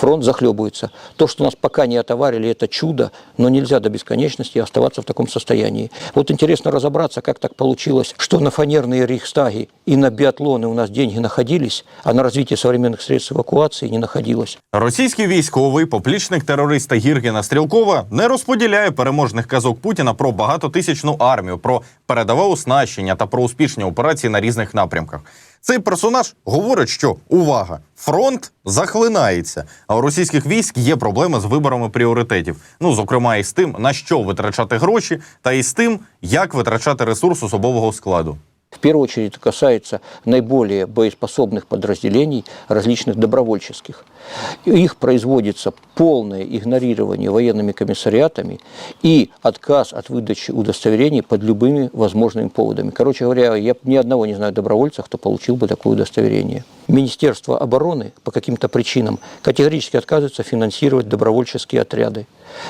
фронт захлебывается. То, что нас пока не отоварили, это чудо, но нельзя до бесконечности оставаться в таком состоянии. Вот интересно разобраться, как так получилось, что на фанерные рейхстаги и на биатлоны у нас деньги находились, а на развитие современных средств эвакуации не находилось. Російський військовий, поплічник терориста Гіргіна Стрілкова, не розподіляє переможних казок Путіна про багатотисячну армію, про передове оснащення та про успішні операції на різних напрямках. Цей персонаж говорить, що увага, фронт захлинається. А у російських військ є проблеми з виборами пріоритетів. Ну зокрема, і з тим, на що витрачати гроші, та і з тим, як витрачати ресурс особового складу. Первую очередь это касается наиболее боеспособных подразделений, различных добровольческих. Их производится полное игнорирование военными комиссариатами и отказ от выдачи удостоверений под любыми возможными поводами. Короче говоря, я ни одного не знаю добровольца, кто получил бы такое удостоверение. Министерство обороны по каким-то причинам категорически отказывается финансировать добровольческие отряды.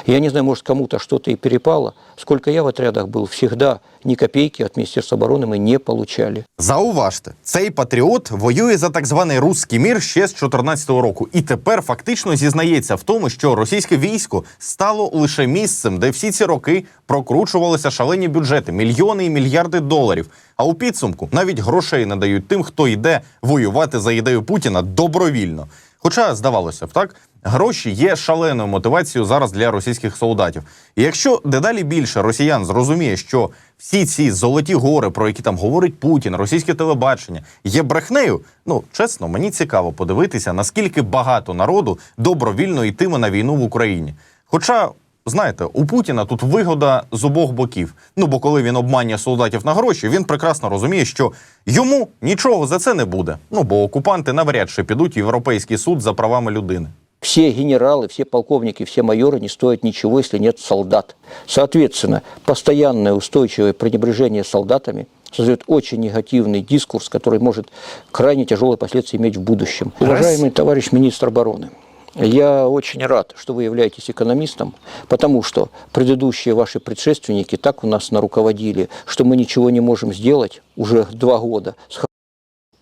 Я не знаю, может, кому-то что-то и перепало. Сколько я в отрядах был, всегда ни копейки от Министерства обороны мы не получали. Зауважте, цей патріот воює за так званий руський мір ще з 14-го року, і тепер фактично зізнається в тому, що російське військо стало лише місцем, де всі ці роки прокручувалися шалені бюджети, мільйони і мільярди доларів. А у підсумку навіть грошей не дають тим, хто йде воювати за ідею Путіна добровільно. Хоча здавалося б, так гроші є шаленою мотивацією зараз для російських солдатів. І якщо дедалі більше росіян зрозуміє, що всі ці золоті гори, про які там говорить Путін, російське телебачення, є брехнею. Ну чесно, мені цікаво подивитися, наскільки багато народу добровільно йтиме на війну в Україні. Хоча. Знаєте, у Путіна тут вигода з обох боків. Ну бо коли він обманює солдатів на гроші, він прекрасно розуміє, що йому нічого за це не буде. Ну бо окупанти навряд чи підуть в європейський суд за правами людини. Все генералы, все полковники, все майоры не стоят ничего, если нет солдат. Соответственно, постоянное устойчивое пренебрежение солдатами создает очень негативный дискурс, который может крайне тяжелые последствия иметь в будущем. Уважаемый товарищ министр обороны, я очень рад, что вы являетесь экономистом, потому что предыдущие ваши предшественники так у нас наруководили, что мы ничего не можем сделать уже два года,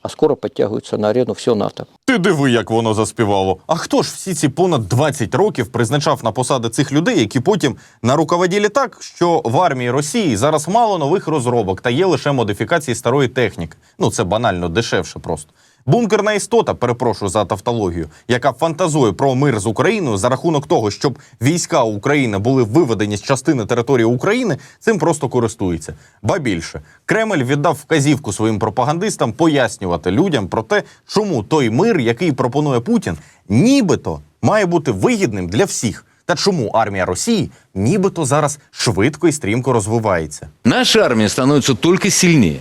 а скоро подтягивается на арену все НАТО. Ти диви, як воно заспівало. А хто ж всі ці понад 20 років призначав на посади цих людей, які потім на руководілі так, що в армії Росії зараз мало нових розробок та є лише модифікації старої техніки. Ну це банально дешевше просто. Бункерна істота, перепрошую за тавтологію, яка фантазує про мир з Україною за рахунок того, щоб війська України були виведені з частини території України, цим просто користується. Ба більше, Кремль віддав вказівку своїм пропагандистам пояснювати людям про те, чому той мир, який пропонує Путін, нібито має бути вигідним для всіх. Та чому армія Росії нібито зараз швидко і стрімко розвивається? Наша армия становится только сильнее.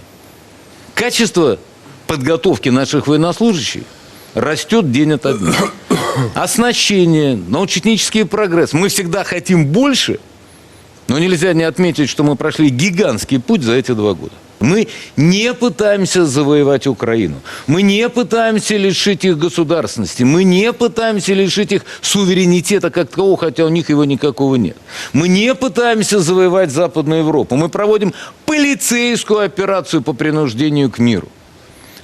Качество подготовки наших военнослужащих растет день ото дня. Оснащение, научно-технический прогресс. Мы всегда хотим больше, но нельзя не отметить, что мы прошли гигантский путь за эти два года. Мы не пытаемся завоевать Украину. Мы не пытаемся лишить их государственности. Мы не пытаемся лишить их суверенитета как такового, хотя у них его никакого нет. Мы не пытаемся завоевать Западную Европу. Мы проводим полицейскую операцию по принуждению к миру.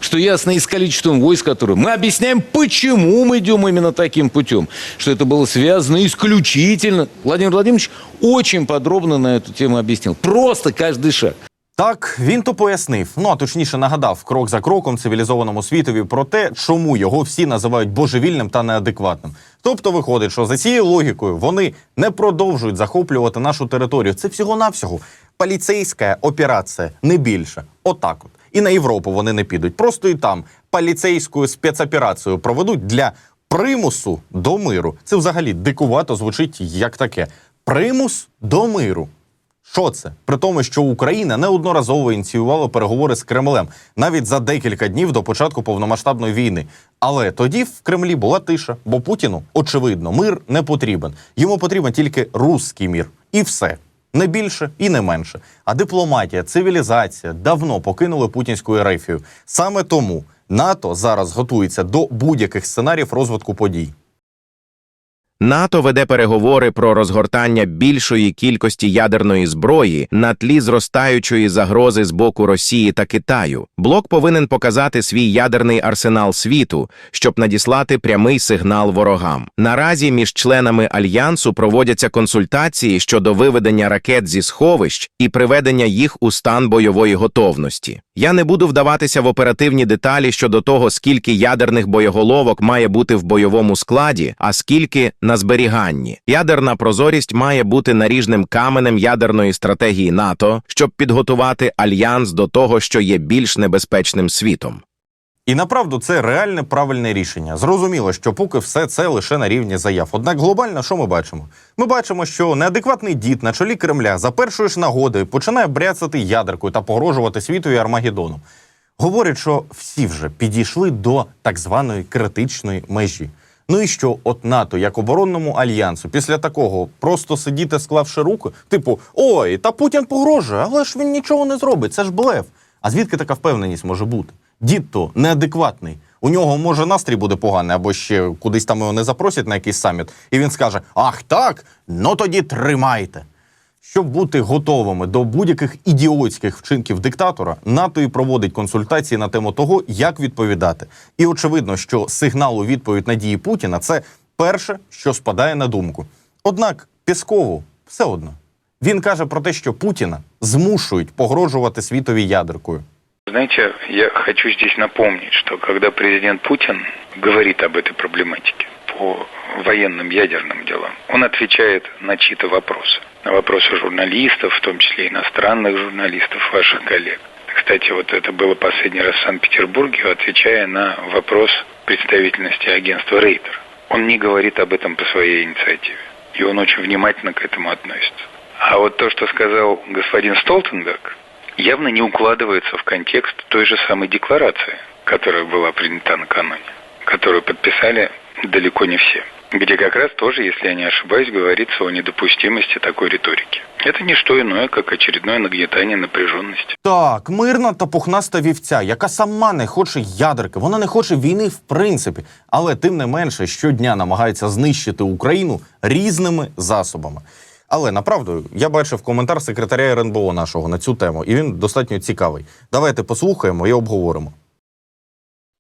Что ясно и с количеством войск, которые... Мы объясняем, почему мы идем именно таким путем. Что это было связано исключительно... Владимир Владимирович очень подробно на эту тему объяснил. Просто каждый шаг. Так, він то пояснив, ну а точніше нагадав крок за кроком цивілізованому світові про те, чому його всі називають божевільним та неадекватним. Тобто виходить, що за цією логікою вони не продовжують захоплювати нашу територію. Це всього-навсього поліцейська операція, не більше. Отак от. І на Європу вони не підуть. Просто і там поліцейську спецоперацію проведуть для примусу до миру. Це взагалі дикувато звучить як таке. Примус до миру. Що це? При тому, що Україна неодноразово ініціювала переговори з Кремлем навіть за декілька днів до початку повномасштабної війни. Але тоді в Кремлі була тиша, бо Путіну, очевидно, мир не потрібен. Йому потрібен тільки русський мір. І все. Не більше і не менше. А дипломатія, цивілізація давно покинули путінську ерефію. Саме тому НАТО зараз готується до будь-яких сценаріїв розвитку подій. НАТО веде переговори про розгортання більшої кількості ядерної зброї на тлі зростаючої загрози з боку Росії та Китаю. Блок повинен показати свій ядерний арсенал світу, щоб надіслати прямий сигнал ворогам. Наразі між членами альянсу проводяться консультації щодо виведення ракет зі сховищ і приведення їх у стан бойової готовності. Я не буду вдаватися в оперативні деталі щодо того, скільки ядерних боєголовок має бути в бойовому складі, а скільки на зберіганні. Ядерна прозорість має бути наріжним каменем ядерної стратегії НАТО, щоб підготувати альянс до того, що є більш небезпечним світом. І направду це реальне правильне рішення. Зрозуміло, що поки все це лише на рівні заяв. Однак глобально, що ми бачимо? Ми бачимо, що неадекватний дід на чолі Кремля за першої ж нагоди починає бряцати ядеркою та погрожувати світові Армагеддоном. Говорить, що всі вже підійшли до так званої критичної межі. Ну і що, от НАТО, як оборонному альянсу, після такого просто сидіти, склавши руки, типу, ой, та Путін погрожує, але ж він нічого не зробить, це ж блеф. А звідки така впевненість може бути? Дід то неадекватний. У нього може настрій буде поганий, або ще кудись там його не запросять на якийсь саміт, і він скаже: Ах так, ну тоді тримайте. Щоб бути готовими до будь-яких ідіотських вчинків диктатора, НАТО і проводить консультації на тему того, як відповідати. І очевидно, що сигнал у відповідь на дії Путіна це перше, що спадає на думку. Однак Піскову все одно. Він каже про те, що Путіна змушують погрожувати світові ядеркою. Знаете, я хочу здесь напомнить, что когда президент Путин говорит об этой проблематике по военным ядерным делам, он отвечает на чьи-то вопросы. На вопросы журналистов, в том числе иностранных журналистов, ваших коллег. Кстати, вот это было последний раз в Санкт-Петербурге, отвечая на вопрос представительности агентства Рейтер. Он не говорит об этом по своей инициативе. И он очень внимательно к этому относится. А вот то, что сказал господин Столтенберг, явно не укладывается в контекст той же самой декларации, которая была принята накануне, которую подписали далеко не все, где как раз тоже, если я не ошибаюсь, говорится о недопустимости такой риторики. Это не что иное, как очередное нагнетание напряженности. Так, мирна та пухнаста вівця, яка сама не хоче ядерки, вона не хоче війни в принципі, але тим не менше щодня намагається знищити Україну різними засобами. Але направду я бачив коментар секретаря РНБО нашого на цю тему, і він достатньо цікавий. Давайте послухаємо і обговоримо.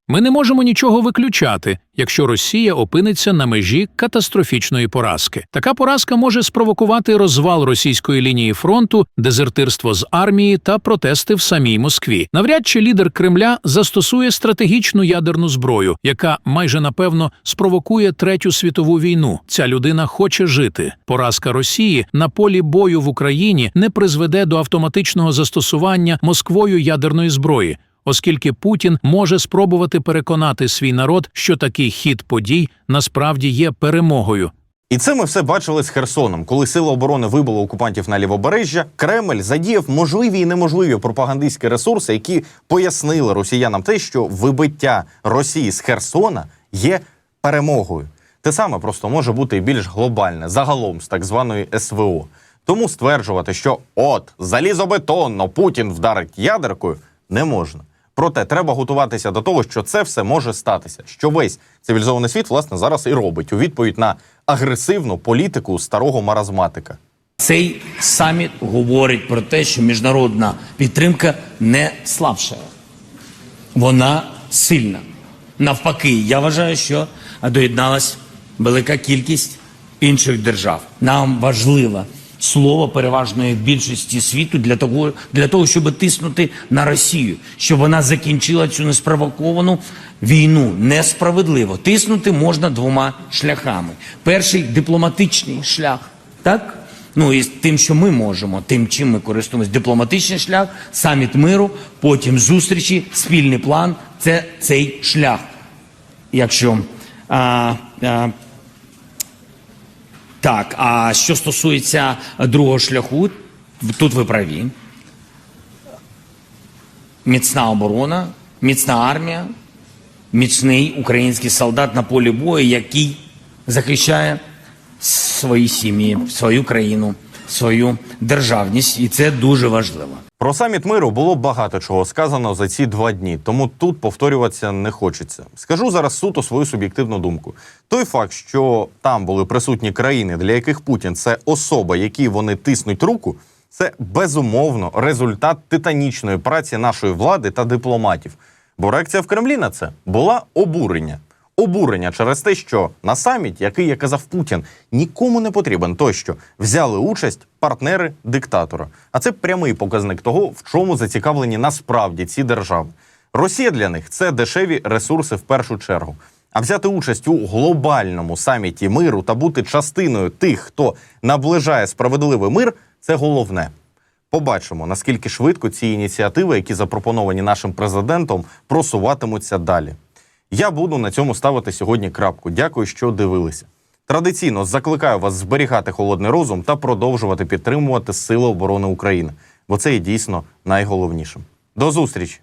Ми не можемо нічого виключати, якщо Росія опиниться на межі катастрофічної поразки. Така поразка може спровокувати розвал російської лінії фронту, дезертирство з армії та протести в самій Москві. Навряд чи лідер Кремля застосує стратегічну ядерну зброю, яка майже напевно спровокує третю світову війну. Ця людина хоче жити. Поразка Росії на полі бою в Україні не призведе до автоматичного застосування Москвою ядерної зброї оскільки Путін може спробувати переконати свій народ, що такий хід подій насправді є перемогою. І це ми все бачили з Херсоном. Коли сили оборони вибили окупантів на лівобережжя, Кремль задіяв можливі і неможливі пропагандистські ресурси, які пояснили росіянам те, що вибиття Росії з Херсона є перемогою. Те саме просто може бути і більш глобальне, загалом з так званої СВО. Тому стверджувати, що от залізобетонно Путін вдарить ядеркою, не можна. Проте треба готуватися до того, що це все може статися. Що весь цивілізований світ власне зараз і робить у відповідь на агресивну політику старого маразматика. Цей саміт говорить про те, що міжнародна підтримка не слабша, вона сильна. Навпаки, я вважаю, що доєдналась велика кількість інших держав. Нам важливо слово переважної більшості світу для того, для того, щоб тиснути на Росію, щоб вона закінчила цю неспровоковану війну. Несправедливо тиснути можна двома шляхами: перший дипломатичний шлях, так. Ну і тим, що ми можемо, тим, чим ми користуємося, дипломатичний шлях, саміт миру, потім зустрічі, спільний план це цей шлях. Якщо а, а, так, а що стосується другого шляху, тут ви праві. Міцна оборона, міцна армія, міцний український солдат на полі бою, який захищає свої сім'ї, свою країну, свою державність, і це дуже важливо. Про саміт миру було багато чого сказано за ці два дні, тому тут повторюватися не хочеться. Скажу зараз суто свою суб'єктивну думку. Той факт, що там були присутні країни, для яких Путін це особа, якій вони тиснуть руку, це безумовно результат титанічної праці нашої влади та дипломатів. Бо реакція в Кремлі на це була обурення. Обурення через те, що на саміті, який, як казав Путін, нікому не потрібен, тощо взяли участь партнери диктатора. А це прямий показник того, в чому зацікавлені насправді ці держави. Росія для них це дешеві ресурси в першу чергу. А взяти участь у глобальному саміті миру та бути частиною тих, хто наближає справедливий мир, це головне. Побачимо, наскільки швидко ці ініціативи, які запропоновані нашим президентом, просуватимуться далі. Я буду на цьому ставити сьогодні крапку. Дякую, що дивилися. Традиційно закликаю вас зберігати холодний розум та продовжувати підтримувати Сили оборони України, бо це є дійсно найголовнішим. До зустрічі!